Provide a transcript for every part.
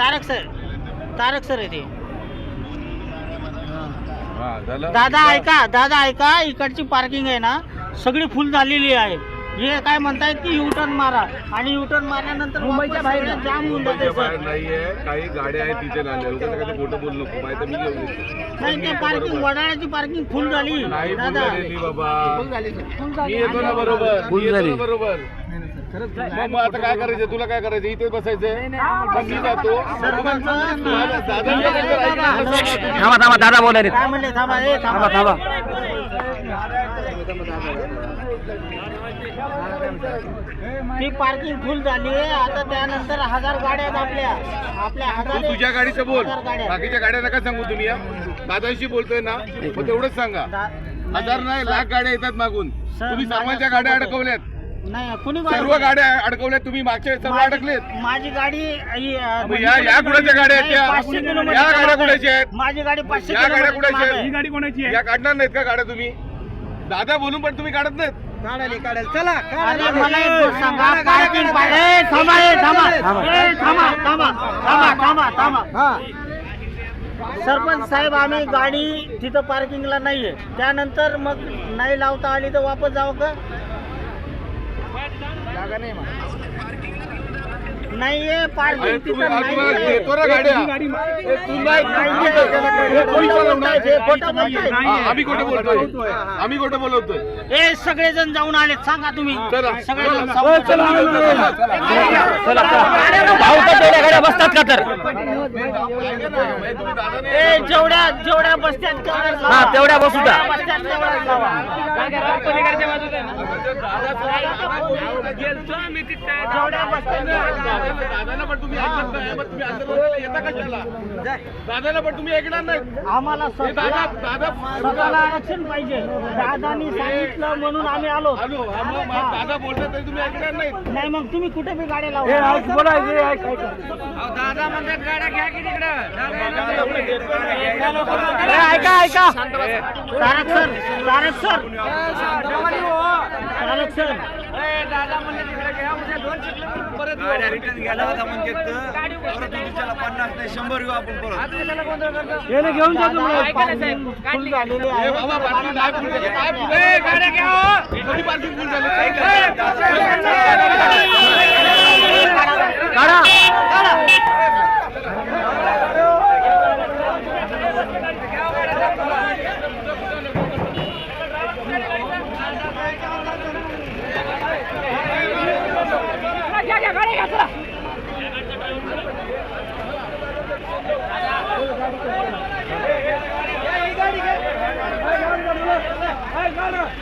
तारक sir. Tarak sir आहे ते. हा झालं. दादा ऐका दादा ऐका इकडची पार्किंग आहे ना सगळी फुल झालेली आहे. हे काय म्हणतायत की युटर्न मारा. आणि युटर्न मारल्यानंतर मुंबईच्या बाहेर. जाम होऊन जाते सर नाहीये. काही गाड्या आहेत तिथे लागल्या. उगाच काय खोटं बोलू नको. माहिती मी घेऊन येतो. नाही ते पार्किंग वडाळ्याची पार्किंग फुल झाली. नाही फुल दादा. झालेली बाबा. फुल मी येतो ना बरोबर. फुल मी येतो झाली. ना बरोबर. मग मग आता काय करायचं? तुला काय करायचं? इथे बसायचंय मग मी जातो. सरपंच दादा- दादा- थांबा थांबा दादा बोला रे काय म्हणले? थांबा ए थांबा. थांबा ती पार्किंग फुल झाली. आता त्यानंतर हजार गाड्या आहेत आपल्या. आपल्या तू हजार तुझ्या गाडीचं बोल. हजार गाड्या बाकीच्या गाड्या नका सांगू तुम्ही या दादाशी बोलतोय ना मग तेवढंच सांगा. दा- हजार नाही लाख गाड्या येतात मागून. तुम्ही सर्वांच्या माझ्या गाड्या. अडकवल्यात. नाही कुणी सर्व गाड्या अडकवल्यात तुम्ही मागच्या सर्व माझी- अडकलेत. माझी गाडी ही, अ, मग या- या कुणाच्या गाड्या आहेत त्या? नाही, पाचशे किलोमीटर या गाड्या मागे. कुणाच्या आहेत? माझी गाडी पाचशे या गाड्या किलोमीटर कुणाच्या मागे आहेत? आहे. गाडी कोणाची या काढणार नाहीत का गाड्या तुम्ही? दादा बोलून पण तुम्ही काढत नाहीत. अरे मला एक गोष्ट सांगा. पार्किंग पाहिजे? ए, थांबा ए, थांबा. ए, थांबा थांबा थांबा थांबा. थांबा सरपंच साहेब आम्ही गाडी तिथं पार्किंगला नाहीये. त्यानंतर मग नाही लावता आली तर वापस जावं का? जागा नाही मला नाहीये अरे पार्किंग तुम्ही तिथं आज तुम्हाला नाहीये. देतो ना गाड्या ए, तू नाही नाहीये. हे कोणी खोटं बोलवणार? बोलतायत, हे खोटं बोलतायत. हा, आम्ही खोटं बोलतोय आम्ही खोटं बोलवतोय ए सगळेजण जाऊन आले सांगा तुम्ही चला सगळेजण चला. सांगा. चला, चला, चला. चला भाऊ का तेवढ्या गाड्या बसतात का तर ए जेवढ्या जेवढ्या बसत्यात तेवढ्याच लावा. हा, तेवढ्या बसू द्या. जेवढ्या बसत्यात तेवढ्याच लावा. जेवढ्या बसत्यात दादाला पण तुम्ही ऐकत नाही. मग तुम्ही असं बोलायला येता कशाला? दादाला पण तुम्ही ऐकणार नाही. आम्हाला हे दादा दादा स्वतःला आरक्षण पाहिजे. दादानी सांगितलं म्हणून आम्ही आलो. हॅलो हा, मग मग दादा बोलतात तरी तुम्ही ऐकणार नाही. नाही मग तुम्ही कुठे बी गाडी लावा. ए, ऐका ऐका. Tarak sir Tarak sir. Tarak sir. घेऊन जा फुल झालेली ए, आहे बाबा पार्किंग नाही फुल झाली. काय फुल ए, गाड्या घ्या. हो. पार्किंग फुल झाली काय काढा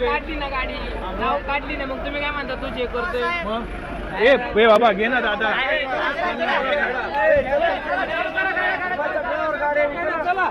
काढली ना गाडी नाव काढली ना मग तुम्ही काय म्हणता तू चेक करतोय ए बे बाबा घे ना दादा चला